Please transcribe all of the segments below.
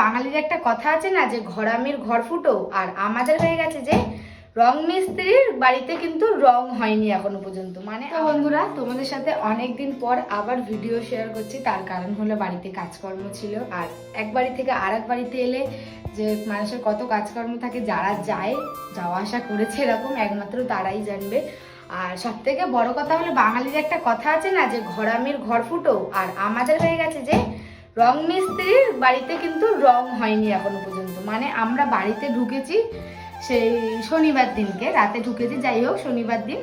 বাঙালির একটা কথা আছে না যে ঘরামির ঘর ফুটো আর আমাদের হয়ে গেছে যে রং মিস্ত্রির বাড়িতে কিন্তু রং হয়নি এখনও পর্যন্ত। মানে বন্ধুরা তোমাদের সাথে অনেক দিন পর আবার ভিডিও শেয়ার করছি। তার কারণ হলো বাড়িতে কাজকর্ম ছিল। আর এক বাড়ি থেকে আর এক বাড়িতে এলে যে মানুষের কত কাজকর্ম থাকে যারা যায় যাওয়া আসা করেছে এরকম একমাত্র তারাই জানবে। আর সব থেকে বড় কথা হলো বাঙালির একটা কথা আছে না যে ঘরামির ঘর ফুটো আর আমাদের হয়ে গেছে যে রং মিস্ত্রির বাড়িতে কিন্তু রং হয়নি এখনও পর্যন্ত। মানে আমরা বাড়িতে ঢুকেছি সেই শনিবার দিনকে, রাতে ঢুকেছি, যাই হোক, শনিবার দিন।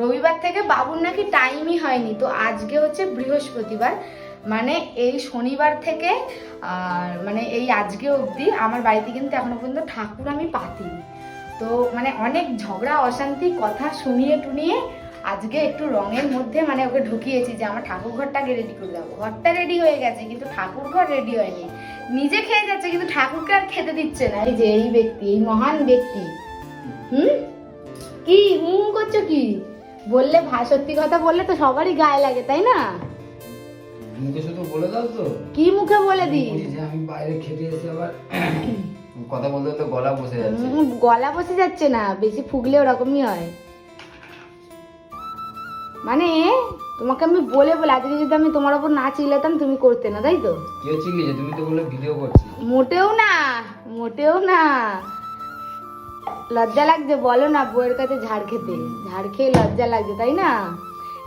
রবিবার থেকে বাবুর নাকি টাইমই হয়নি, তো আজকে হচ্ছে বৃহস্পতিবার। মানে এই শনিবার থেকে, আর মানে এই আজকে অবধি আমার বাড়িতে কিন্তু এখনও পর্যন্ত ঠাকুর আমি পাতিনি। তো মানে অনেক ঝগড়া, অশান্তি, কথা শুনিয়ে টুনিয়ে আজকে একটু রঙের মধ্যে মানে ওকে ঢুকিয়েছি যে আমার ঠাকুর ঘরটাকে রেডি করে দাও। ঘরটা রেডি হয়ে গেছে কিন্তু ঠাকুর ঘর রেডি হয়নি। নিজে খেয়ে যাচ্ছে কিন্তু ঠাকুরকে আর খেতে দিচ্ছে না। এই যে এই ব্যক্তি এই মহান ব্যক্তি। হুম? কি হুম করছ কি? বললে সত্যি কথা বললে তো সবারই গায়ে লাগে তাই না? মুখে শুধু বলে দাও তো। কি মুখে বলে দিই? আমি বাইরে খেতে এসে আবার কথা বলতে বলতে গলা বসে যাচ্ছে। গলা বসে যাচ্ছে না বেশি ফুগলে ওরকমই হয়। মানে তোমাকে আমি বলে বলে আজকে যদি আমি তোমার ওপর না চিল্লাতাম তুমি করতে না তাই তো? কেউ চিল্লিছে? তুমি তো বললে ভিডিও করছি। মোটেও না মোটেও না। লজ্জা লাগছে বলো না বউয়ের কাছে ঝাড় খেতে। ঝাড় খেয়ে লজ্জা লাগছে তাই না?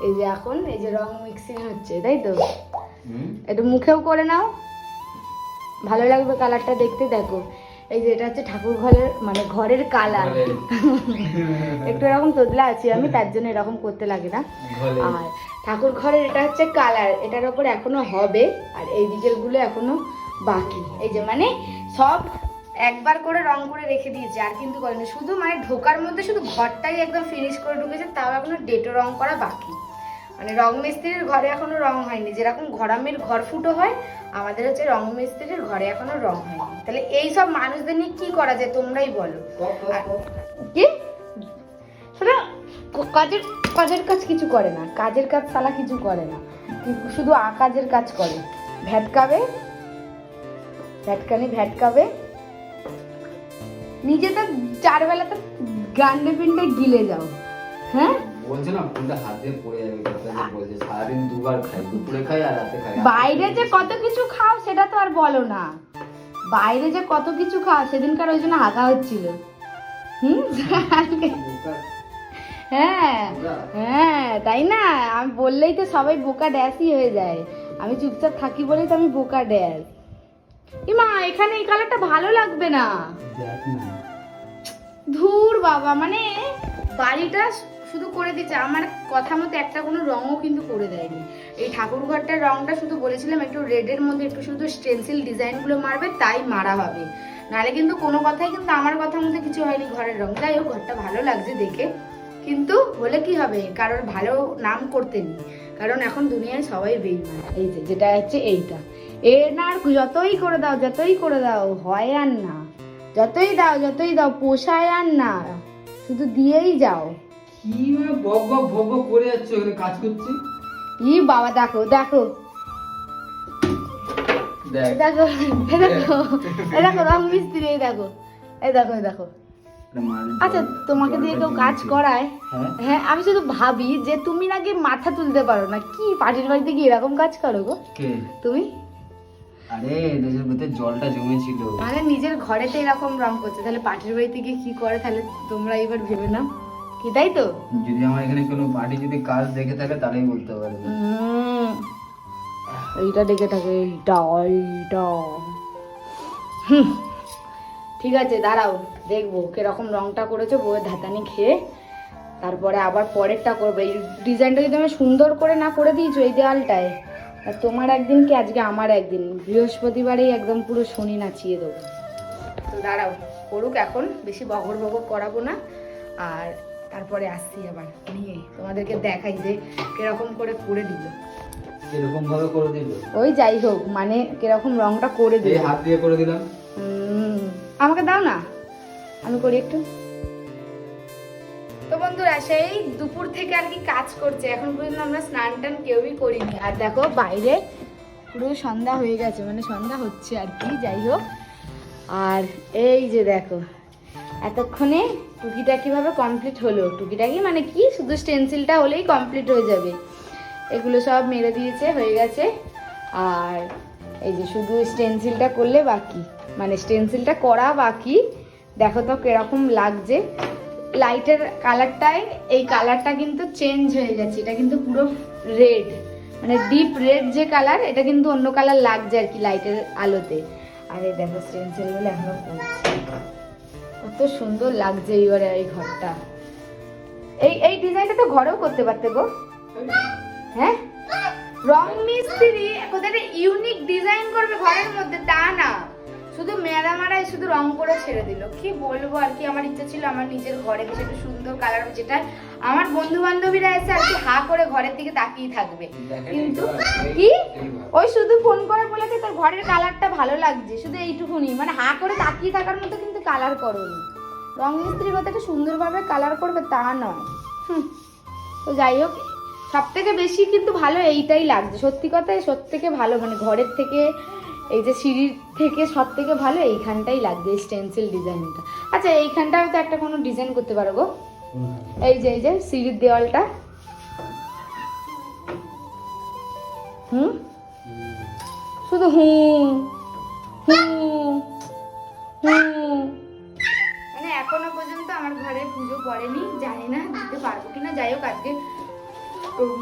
এই যে এখন এই যে রং মিক্সিং হচ্ছে তাই তো? একটু মুখেও করে নাও। ভালো লাগবে কালারটা দেখতে দেখো। এই যে এটা হচ্ছে ঠাকুর ঘরের মানে ঘরের কালার। একটু এরকম তোদলা আছি আমি তার জন্য এরকম করতে লাগে না। আর ঠাকুর ঘরের এটা হচ্ছে কালার এটার ওপর এখনও হবে আর এই দিকেরগুলো এখনও বাকি। এই যে মানে সব একবার করে রং করে রেখে দিয়েছে আর কিন্তু করেনি। শুধু মানে ঢোকার মধ্যে শুধু ঘরটাই একদম ফিনিশ করে ঢুকেছে তাও এখনও ডেটো রং করা বাকি। মানে রং মিস্ত্রির ঘরে এখনও রং হয়নি। যেরকম ঘরামির ঘর ফুটো হয় আমাদের হচ্ছে রং মিস্ত্রির ঘরে এখনও রং হয়নি। তাহলে এই সব মানুষদের নিয়ে কি করা যায় তোমরাই বলো। কি ক- কাজের কাজের কাজ কিছু করে না। কাজের কাজ সালা কিছু করে না। শুধু আকাজের কাজ করে। ভ্যাটকাবে ভ্যাটকানি ভ্যাটকাবে নিজে তো চারবেলা তো গান্ডে পিন্ডে গিলে যাও। হ্যাঁ? বলছে না ফোনটা হাত দিয়ে পড়ে যাবে কথা বলছে। সারাদিন দুবার খাই দুপুরে খাই আর রাতে খাই। বাইরে যে কত কিছু খাও সেটা তো আর বলো না। বাইরে যে কত কিছু খাও সেদিনকার ওই জন্য হাগা হচ্ছিল। হুম? হ্যাঁ হ্যাঁ তাই না? আমি বললেই তো সবাই বোকা ড্যাশই হয়ে যায়। আমি চুপচাপ থাকি বলেই তো আমি বোকা ড্যাশ ইমা এখানে এই কালারটা ভালো লাগবে না। না। ধুর বাবা মানে বাড়িটা শুধু করে দিচ্ছে। আমার কথা মতো একটা কোনো রঙও কিন্তু করে দেয়নি। এই ঠাকুর ঘরটার রংটা শুধু বলেছিলাম, একটু রেডের মধ্যে একটু শুধু স্টেন্সিল ডিজাইনগুলো মারবে, তাই মারা হবে নাহলে কিন্তু কোনো কথাই কিন্তু আমার কথা মতো কিছু হয়নি ঘরের রং। যাই হোক, ঘরটা ভালো লাগছে দেখে। কিন্তু হলে কি হবে? কারোর ভালো নাম করতে নেই। কারণ এখন দুনিয়ায় সবাই বেইমান। এই যে, যেটা হচ্ছে এইটা। এ না আর যতই করে দাও, যতই করে দাও, হয় আর না। যতই দাও যতই দাও, পোষায় আর না। শুধু দিয়েই যাও। কি বক বক ভক ভক করে যাচ্ছে ওখানে কাজ করছি? ই বাবা দেখো দেখো। দেখো। দেখো দেখো রং মিস্ত্রি এই দেখো এই দেখো এই দেখো। আচ্ছা তোমাকে দিয়ে কেউ কাজ করায়? হ্যাঁ। হ্যাঁ আমি শুধু ভাবি যে তুমি নাকি মাথা তুলতে পারো না। কি পাটির বাড়িতে গিয়ে এরকম কাজ করো গো? তুমি? আরে ভিতরে জলটা জমেছিল। মানে নিজের ঘরেতে এরকম রং করছে। তাহলে পার্টির বাড়িতে গিয়ে কি করে? তাহলে তোমরা এবার ভেবে নাও। কি তাই তো? যদি আমার এখানে কোনো পার্টি যদি কাজ দেখে থাকে তারাই বলতে পারে। এইটা ডেকে থাকে এইটা এইটা। ঠিক আছে দাঁড়াও দেখব কীরকম রংটা করেছ বউয়ের ধাতানি খেয়ে। তারপরে আবার পরেরটা করব। এই ডিজাইনটা যদি আমি সুন্দর করে না করে দিয়েছ এই দেওয়ালটায় আর তোমার একদিন কি আজকে আমার একদিন? বৃহস্পতিবারেই একদম পুরো শনি নাচিয়ে দেবো। তো দাঁড়াও করুক এখন বেশি বগর বগর করাবো না। আর তারপরে আসছি আবার নিয়ে। তোমাদেরকে দেখাই যে কীরকম করে করে দিল। এরকম ভাবে করে দিল? ওই যাই হোক মানে কীরকম রংটা করে দিল। হাত দিয়ে করে দিলাম। আমাকে দাও না। আমি করি একটু। তো বন্ধুরা সেই দুপুর থেকে আর কি কাজ করছে। এখন পর্যন্ত আমরা স্নান টান কেউই করিনি। আর দেখো বাইরে পুরো সন্ধ্যা হয়ে গেছে মানে সন্ধ্যা হচ্ছে আর কি যাই হোক। আর এই যে দেখো এতক্ষণে টুকিটা কীভাবে কমপ্লিট হলো? টুকিটাকি মানে কি? শুধু স্টেন্সিলটা হলেই কমপ্লিট হয়ে যাবে। এগুলো সব মেরে দিয়েছে, হয়ে গেছে। আর এই যে শুধু স্টেন্সিলটা করলে বাকি। মানে স্টেন্সিলটা করা বাকি। দেখো তো কীরকম লাগছে। লাইটের কালারটাই এই কালারটা কিন্তু চেঞ্জ হয়ে গেছে। এটা কিন্তু পুরো রেড মানে ডিপ রেড যে কালার এটা কিন্তু অন্য কালার লাগছে আর কি লাইটের আলোতে। আর এই দেখো স্টেন্সিলগুলো এখনও পড়ছে। কত সুন্দর লাগছে এইবারে এই ঘরটা। এই এই ডিজাইনটা তো ঘরেও করতে পারতে গো। হ্যাঁ? রং মিস্ত্রি, কোথায় ইউনিক ডিজাইন করবে ঘরের মধ্যে, তা না। শুধু মেরা মারাই শুধু রং করে ছেড়ে দিল। কি বলব আর কি? আমার ইচ্ছা ছিল আমার নিজের ঘরে বেশ একটু সুন্দর কালার যেটা আমার বন্ধু বান্ধবীরা এসে আর কি হা করে ঘরের দিকে তাকিয়ে থাকবে। কিন্তু কি? ওই শুধু ফোন করে বলেছে তোর ঘরের কালারটা ভালো লাগছে শুধু এইটুকুনি। মানে হা করে তাকিয়ে থাকার মতো কিন্তু কালার করোনি। রং মিস্ত্রি কথাটা সুন্দরভাবে কালার করবে তা নয়। হুম। তো যাই হোক সব থেকে বেশি কিন্তু ভালো এইটাই লাগছে। সত্যি কথাই সব থেকে ভালো মানে ঘরের থেকে এই যে সিঁড়ির থেকে সব থেকে ভালো এইখানটাই লাগবে স্টেন্সিল ডিজাইনটা আচ্ছা এইখানটা হয়তো একটা কোনো ডিজাইন করতে পারো গো। এই যে এই যে সিঁড়ির দেওয়ালটা। হুম? শুধু হুম হুম হুম। মানে এখনও পর্যন্ত আমার ঘরে পুজো পড়েনি জানি না দিতে পারব কিনা। যাই হোক আজকে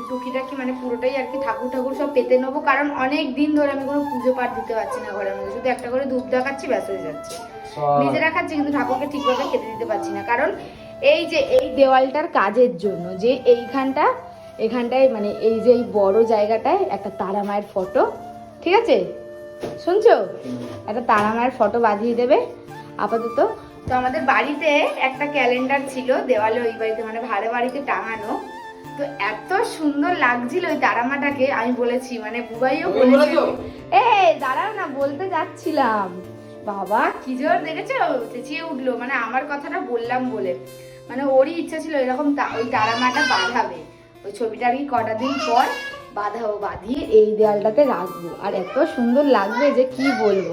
টুকিটাকি মানে পুরোটাই আর কি ঠাকুর ঠাকুর সব পেতে নেব? কারণ অনেক দিন ধরে আমি কোনো পুজো পাঠ দিতে পারছি না ঘরের মধ্যে। শুধু একটা করে ধূপ দেখাচ্ছি ব্যাস হয়ে যাচ্ছে। নিজেরা খাচ্ছি কিন্তু ঠাকুরকে ঠিকভাবে খেতে দিতে পারছি না। কারণ এই যে এই দেওয়ালটার কাজের জন্য যে এইখানটা এখানটায় মানে এই যে এই বড় জায়গাটায় একটা তারা মায়ের ফটো ঠিক আছে? শুনছো? একটা তারা মায়ের ফটো বাঁধিয়ে দেবে আপাতত। তো আমাদের বাড়িতে একটা ক্যালেন্ডার ছিল দেওয়ালে ওই বাড়িতে মানে ভাড়া বাড়িতে টাঙানো। তো এত সুন্দর লাগছিল ওই তারামাটাকে আমি বলেছি মানে বুবাইও বলেছে। এ দাঁড়াও না বলতে যাচ্ছিলাম। বাবা কি জোর দেখেছ? চেঁচিয়ে উঠল মানে আমার কথাটা বললাম বলে। মানে ওরই ইচ্ছা ছিল এরকম ওই তারামাটা বাঁধাবে। ওই ছবিটা আর কি কটা দিন পর বাঁধাবো বাঁধিয়ে এই দেয়ালটাতে রাখব। আর এত সুন্দর লাগবে যে কি বলব?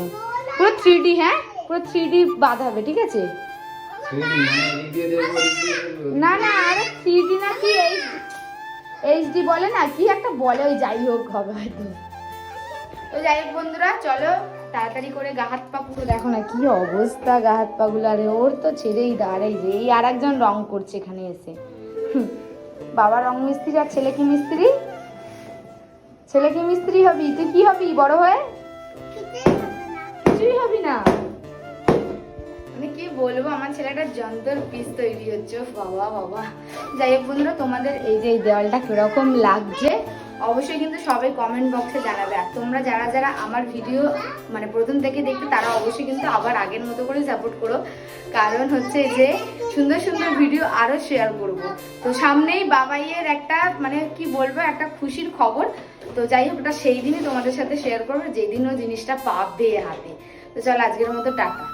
পুরো থ্রি হ্যাঁ? পুরো থ্রি ডি বাঁধাবে ঠিক আছে? না না আরে থ্রি ডি না কি এইচ এইচডি বলে না, কি একটা বলে, ওই যাই হোক হবে হয়তো। তো যাই হোক বন্ধুরা, চলো তাড়াতাড়ি করে গা হাত পা পুরো দেখো না কি অবস্থা গা হাত পা গুলো। আরে ওর তো ছেড়েই দাঁড়াই যে এই আর একজন রং করছে এখানে এসে। বাবা রং মিস্ত্রি আর ছেলে কি মিস্ত্রি? ছেলে কি মিস্ত্রি হবি? তুই কি হবি বড় হয়ে? কিছুই হবি না। বলব, আমার ছেলেটা যন্ত্র পিস তৈরি হচ্ছে। বাবা বাবা। যাই হোক বন্ধুরা, তোমাদের এই যে এই দেওয়ালটা কীরকম লাগছে, অবশ্যই কিন্তু সবাই কমেন্ট বক্সে জানাবে। আর তোমরা যারা যারা আমার ভিডিও মানে প্রথম থেকে দেখতে তারা অবশ্যই কিন্তু আবার আগের মতো করে সাপোর্ট করো। কারণ হচ্ছে যে, সুন্দর সুন্দর ভিডিও আরও শেয়ার করব। তো সামনেই বাবাইয়ের একটা মানে কি বলব, একটা খুশির খবর। তো যাই হোক, ওটা সেই দিনই তোমাদের সাথে শেয়ার করব যেদিন ও জিনিসটা পাবে হাতে। তো চলো, আজকের মতো টাটা।